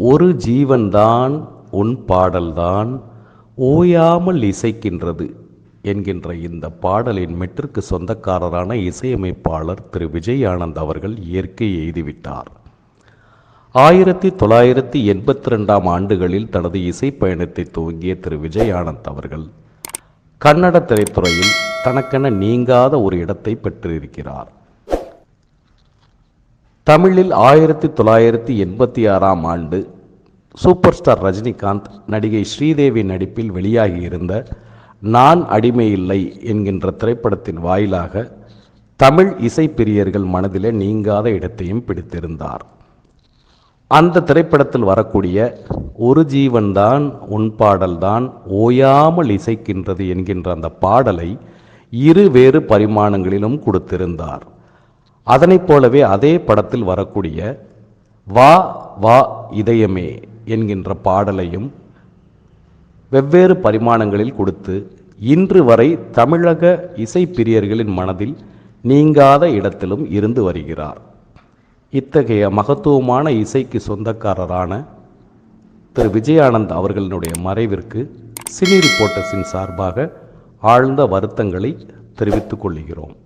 ஒரு ஜீவன்தான் உன் பாடல்தான் ஓயாமல் இசைக்கின்றது என்கின்ற இந்த பாடலின் மெட்டிற்கு சொந்தக்காரரான இசையமைப்பாளர் திரு. விஜய் ஆனந்த் அவர்கள் இயற்கை எய்துவிட்டார். ஆயிரத்தி தொள்ளாயிரத்தி எண்பத்தி ரெண்டாம் ஆண்டுகளில் தனது இசை பயணத்தை துவங்கிய திரு. விஜய் ஆனந்த் அவர்கள் கன்னட திரைத்துறையில் தனக்கென நீங்காத ஒரு இடத்தை பெற்றிருக்கிறார். தமிழில் ஆயிரத்தி தொள்ளாயிரத்தி எண்பத்தி ஆறாம் ஆண்டு சூப்பர் ஸ்டார் ரஜினிகாந்த் நடிகை ஸ்ரீதேவி நடிப்பில் வெளியாகியிருந்த நான் அடிமையில்லை என்கின்ற திரைப்படத்தின் வாயிலாக தமிழ் இசைப்பிரியர்கள் மனதில் நீங்காத இடத்தையும் பிடித்திருந்தார். அந்த திரைப்படத்தில் வரக்கூடிய ஒரு ஜீவன்தான் உன் பாடல்தான் ஓயாமல் இசைக்கின்றது என்கின்ற அந்த பாடலை இரு வேறு பரிமாணங்களிலும் கொடுத்திருந்தார். அதனைப் போலவே அதே படத்தில் வரக்கூடிய வா வா இதயமே என்கின்ற பாடலையும் வெவ்வேறு பரிமாணங்களில் கொடுத்து இன்று வரை தமிழக இசைப்பிரியர்களின் மனதில் நீங்காத இடத்திலும் இருந்து வருகிறார். இத்தகைய மகத்துவமான இசைக்கு சொந்தக்காரரான திரு. விஜயானந்த் அவர்களினுடைய மறைவிற்கு சினி ரிப்போர்ட்டர்ஸின் சார்பாக ஆழ்ந்த வருத்தங்களை தெரிவித்துக் கொள்கிறோம்.